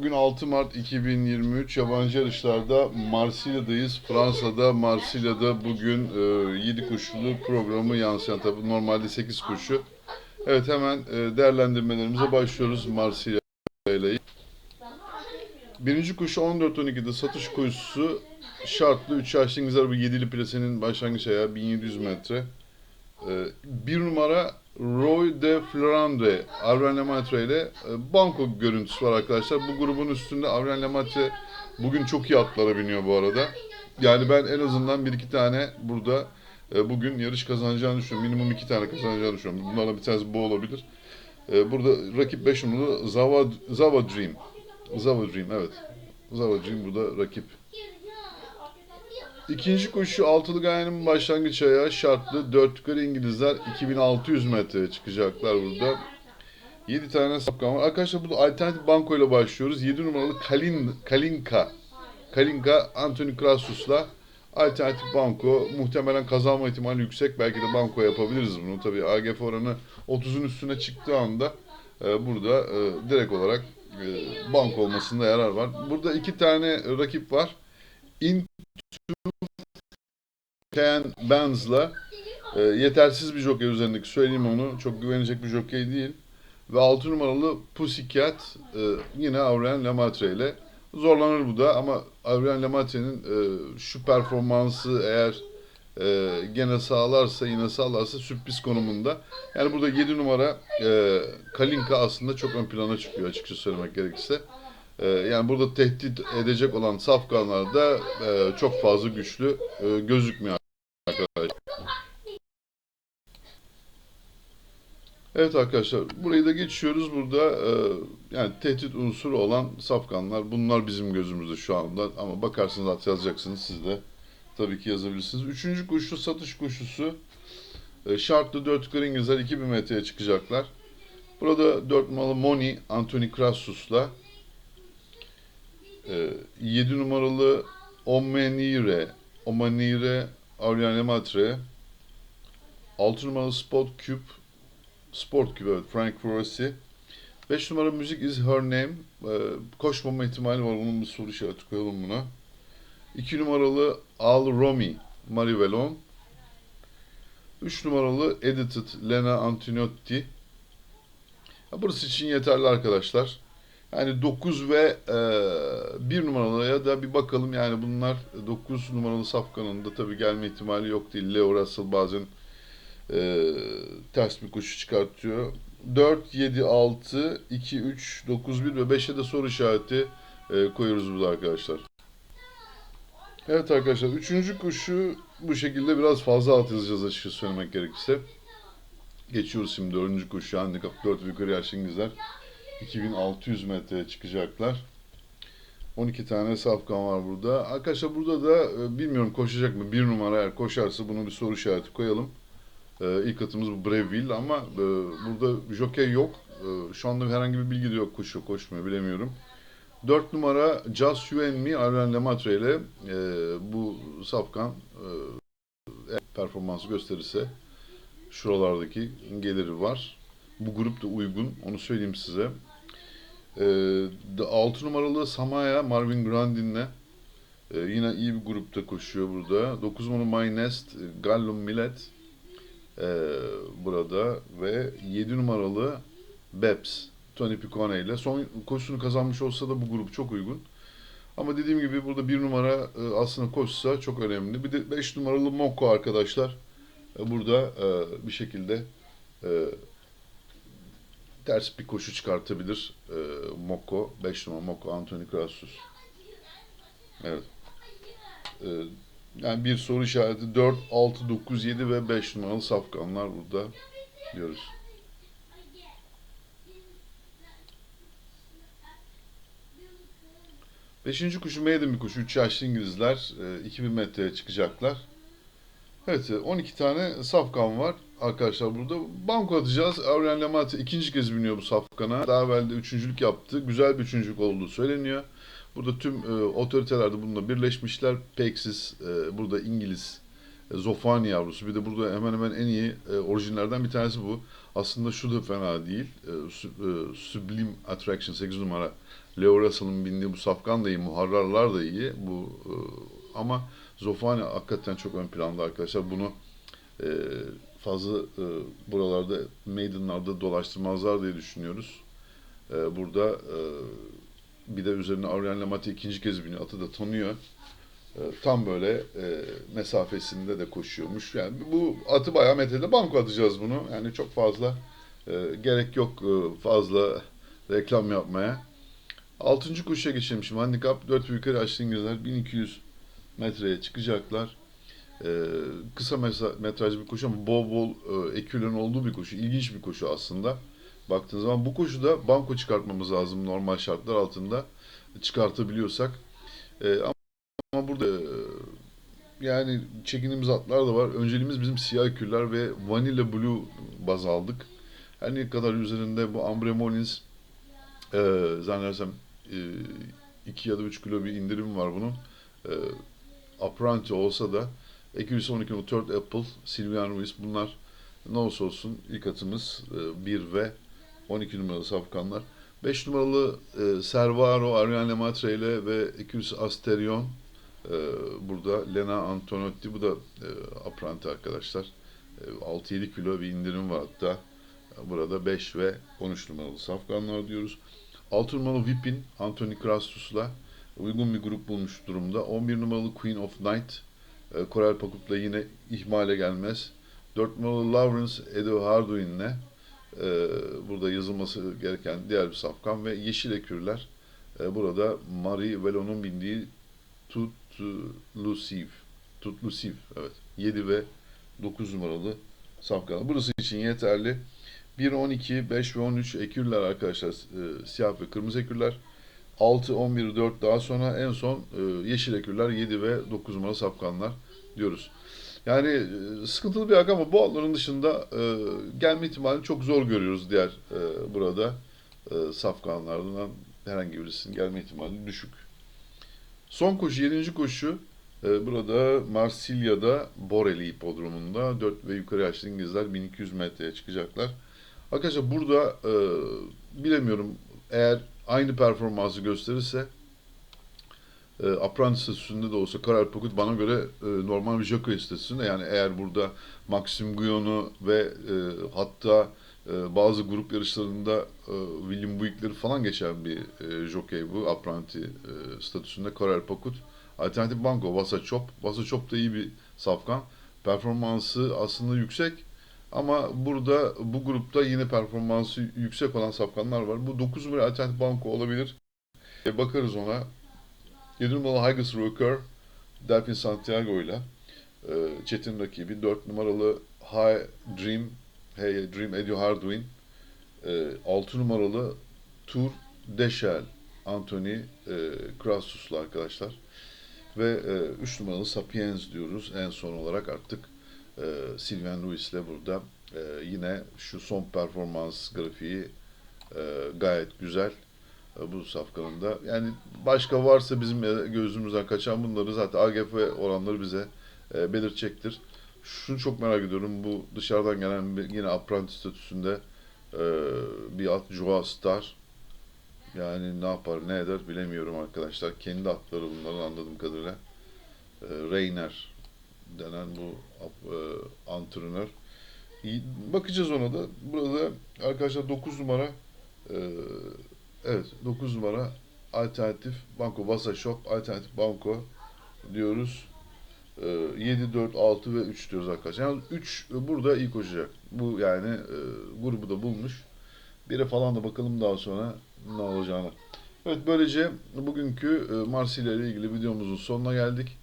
bugün 6 Mart 2023 yabancı yarışlarda Marsilya'dayız. Fransa'da Marsilya'da bugün e, 7 koşulu programı yansıyan tabii normalde 8 koşu. Evet hemen e, değerlendirmelerimize başlıyoruz Marsilya ile. Birinci koşu 14-12'de satış koşusu şartlı 3 yaşlı İngiliz araba 7'li plasenin başlangıç ayağı 1700 metre. E, bir numara Roy de Flandre, Avren Lemaitre ile e, banko görüntüsü var arkadaşlar. Bu grubun üstünde Avren Lemaitre bugün çok iyi atlara biniyor bu arada. Yani ben en azından bir iki tane burada e, bugün yarış kazanacağını düşünüyorum. Minimum iki tane kazanacağını düşünüyorum. Bunlardan bir tanesi bu olabilir. E, Burada rakip 5 numaralı Zava, Zava Dream. Zava Dream evet. Zava Dream burada rakip. İkinci koşu altılı gayenin başlangıç ayağı şartlı. Dört yukarı İngilizler 2600 metreye çıkacaklar burada. 7 tane sapkan var. Arkadaşlar burada alternatif banko ile başlıyoruz. 7 numaralı Kalin, Kalinka. Kalinka Anthony Krasus'la alternatif banko. Muhtemelen kazanma ihtimali yüksek. Belki de banko yapabiliriz bunu. Tabii AGF oranı 30'un üstüne çıktığı anda e, burada e, direkt olarak e, banko olmasında yarar var. Burada iki tane rakip var. In Ken Benz'la e, yetersiz bir jockey üzerindeki söyleyeyim onu. Çok güvenecek bir jockey değil. Ve 6 numaralı Pussycat e, yine Aurelien Lemaitre ile zorlanır bu da ama Aurelien Lemaitre'nin e, şu performansı eğer e, gene sağlarsa yine sağlarsa sürpriz konumunda. Yani burada 7 numara e, Kalinka aslında çok ön plana çıkıyor açıkça söylemek gerekirse. E, yani burada tehdit edecek olan safkanlar da e, çok fazla güçlü e, gözükmüyor Evet arkadaşlar burayı da geçiyoruz. Burada e, yani tehdit unsuru olan safkanlar bunlar bizim gözümüzde şu anda ama bakarsınız at yazacaksınız siz de tabii ki yazabilirsiniz. Üçüncü koşu satış koşusu e, şartlı 4 yukarı İngilizler 2000 metreye çıkacaklar. Burada 4 numaralı Moni Anthony Krasus'la e, 7 numaralı Omenire Omenire Aurelian Lemaitre 6 numaralı Spot Cube Sport Cube evet Frank Foresi 5 numara Music is her name. Ee, koşmama ihtimali var onun bir soru işareti koyalım buna. 2 numaralı Al Romi Marivelon 3 numaralı Edited Lena Antoniotti ya burası için yeterli arkadaşlar. Yani 9 ve e, 1 numaralıya da bir bakalım. Yani bunlar 9 numaralı safkanın da tabii gelme ihtimali yok değil. Leo Russell bazen e, ters bir koşu çıkartıyor. 4, 7, 6, 2, 3, 9, 1 ve 5'e de soru işareti e, koyuyoruz burada arkadaşlar. Evet arkadaşlar 3. koşu bu şekilde biraz fazla at yazacağız açıkçası söylemek gerekirse. Geçiyoruz şimdi 4. koşu handikap 4 ve yukarı yaşlı İngilizler 2600 metreye çıkacaklar. 12 tane safkan var burada. Arkadaşlar burada da e, bilmiyorum koşacak mı? Bir numara eğer koşarsa bunu bir soru işareti koyalım. E, ilk atımız bu Breville ama e, burada jockey yok. E, şu anda herhangi bir bilgi de yok koşuyor koşmuyor bilemiyorum. 4 numara Just You and Me Arlen Lemaitre ile bu safkan performansı gösterirse şuralardaki geliri var. Bu grup da uygun. Onu söyleyeyim size. Ee, 6 numaralı Samaya Marvin Grandin'le ee, yine iyi bir grupta koşuyor burada. 9 numaralı My Nest Gallum Millet ee, burada ve 7 numaralı Beps Tony Picone ile son koşusunu kazanmış olsa da bu grup çok uygun. Ama dediğim gibi burada bir numara e, aslında koşsa çok önemli. Bir de 5 numaralı Moko arkadaşlar. E, burada e, bir şekilde e, ters bir koşu çıkartabilir e, Moko. 5 numara Moko Anthony Krasus. Evet. E, yani bir soru işareti 4, 6, 9, 7 ve 5 numaralı safkanlar burada diyoruz. Beşinci kuşu maiden bir kuş. 3 yaşlı İngilizler. e, 2000 metreye çıkacaklar. Evet, e, 12 tane safkan var arkadaşlar burada. Banko atacağız. Aurelien Lemaitre ikinci kez biniyor bu safkana. Daha evvel de üçüncülük yaptı. Güzel bir üçüncülük olduğu söyleniyor. Burada tüm e, otoriteler de bununla birleşmişler. Peksis, e, burada İngiliz e, Zofani yavrusu. Bir de burada hemen hemen en iyi e, orijinlerden bir tanesi bu. Aslında şu da fena değil. E, e, Sublime Attraction 8 numara Leo Russell'ın bindiği bu safkan da iyi, muharrarlar da iyi. Bu e, ama Zofani hakikaten çok ön planda arkadaşlar. Bunu e, fazla e, buralarda maidenlarda dolaştırmazlar diye düşünüyoruz. E, burada e, bir de üzerine Aurelien Lemati ikinci kez biniyor. Atı da tanıyor. E, tam böyle e, mesafesinde de koşuyormuş. Yani bu atı bayağı methede banko atacağız bunu. Yani çok fazla e, gerek yok e, fazla reklam yapmaya. Altıncı koşuya geçelim şimdi. Handikap 4 ve yukarı yaşlı İngilizler 1200 metreye çıkacaklar. Ee, kısa metrajlı bir koşu ama bol bol e, ekürlerin olduğu bir koşu. İlginç bir koşu aslında. Baktığınız zaman bu koşuda banko çıkartmamız lazım normal şartlar altında. Çıkartabiliyorsak. Ee, ama, ama burada e, yani çekindiğimiz atlar da var. Önceliğimiz bizim siyah ekürler ve Vanilla Blue baz aldık. Her ne kadar üzerinde bu Ambre Molins e, zannedersem 2 ya da 3 kilo bir indirim var bunun. E, Apprenti olsa da 212 numaralı Third Apple, Sylvian Ruiz bunlar ne olursa olsun ilk atımız 1 ve 12 numaralı safkanlar. 5 numaralı e, Servaro, Ariane Lemaitre ile ve 200 Asterion e, burada Lena Antonotti bu da e, Apprenti arkadaşlar. E, 6-7 kilo bir indirim var hatta. Burada 5 ve 13 numaralı safkanlar diyoruz. 6 numaralı Vipin Anthony Krastus'la uygun bir grup bulmuş durumda. 11 numaralı Queen of Night e, Korel Pakut'la yine ihmale gelmez. 4 numaralı Lawrence Edo Harduin'le e, burada yazılması gereken diğer bir safkan ve Yeşil Ekürler e, burada Marie Velo'nun bindiği Tut Luciv Tut Luciv evet 7 ve 9 numaralı safkan. Burası için yeterli. 1, 12, 5 ve 13 ekürler arkadaşlar. E, siyah ve kırmızı ekürler. 6, 11, 4 daha sonra en son e, yeşil ekürler 7 ve 9 numaralı safkanlar diyoruz. Yani e, sıkıntılı bir rakam ama bu atların dışında e, gelme ihtimalini çok zor görüyoruz diğer burada safkanlardan herhangi birisinin gelme ihtimali düşük. Son koşu, 7. koşu burada Marsilya'da Boreli hipodromunda 4 ve yukarı yaşlı İngilizler 1200 metreye çıkacaklar. Arkadaşlar burada e, bilemiyorum eğer aynı performansı gösterirse e, apprenti statüsünde de olsa Karel Pokut bana göre e, normal bir jockey statüsünde yani eğer burada Maxim Guyon'u ve e, hatta e, bazı grup yarışlarında e, William Buick'leri falan geçen bir e, jockey bu apprenti e, statüsünde Karel Pokut. Alternatif Banko, Vasa Chop. Vasa Chop da iyi bir safkan. Performansı aslında yüksek ama burada bu grupta yine performansı yüksek olan safkanlar var. Bu 9 numara alternatif banko olabilir. E, bakarız ona. 7 numaralı Higgins Rooker, Delphin Santiago ile e, Çetin rakibi. 4 numaralı High Dream, Hey Dream Eddie Hardwin. E, 6 numaralı Tour Deschel, Anthony e, Krasus'la arkadaşlar. Ve 3 numaralı Sapiens diyoruz en son olarak artık e, Sylvain Lewis ile burada e, yine şu son performans grafiği e, gayet güzel e, bu safkanında. Yani başka varsa bizim gözümüzden kaçan bunları zaten AGF oranları bize e, belirtecektir. Şunu çok merak ediyorum. Bu dışarıdan gelen yine apprenti statüsünde e, bir at Joa Star. Yani ne yapar ne eder bilemiyorum arkadaşlar. Kendi atları bunların anladığım kadarıyla. E, Reiner denen bu e, antrenör. Bakacağız ona da. Burada arkadaşlar 9 numara e, evet 9 numara alternatif banko Vasa Shop alternatif banko diyoruz. E, 7, 4, 6 ve 3 diyoruz arkadaşlar. Yani 3 burada iyi koşacak. Bu yani e, grubu da bulmuş. Bire falan da bakalım daha sonra ne olacağını. Evet böylece bugünkü e, Marsilya ile ilgili videomuzun sonuna geldik.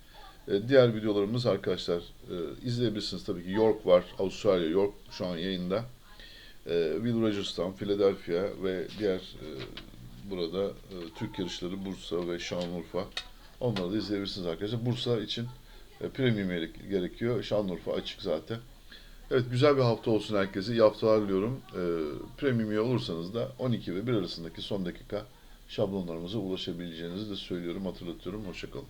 E, Diğer videolarımız arkadaşlar e, izleyebilirsiniz tabii ki. York var, Avustralya, York şu an yayında. E, Will Rogers'tan, Philadelphia ve diğer burada Türk yarışları Bursa ve Şanlıurfa. Onları da izleyebilirsiniz arkadaşlar. Bursa için premium gerek- gerekiyor. Şanlıurfa açık zaten. Evet güzel bir hafta olsun herkese. İyi haftalar diliyorum. Premium olursanız da 12 ve 1 arasındaki son dakika şablonlarımıza ulaşabileceğinizi de söylüyorum, hatırlatıyorum. Hoşçakalın.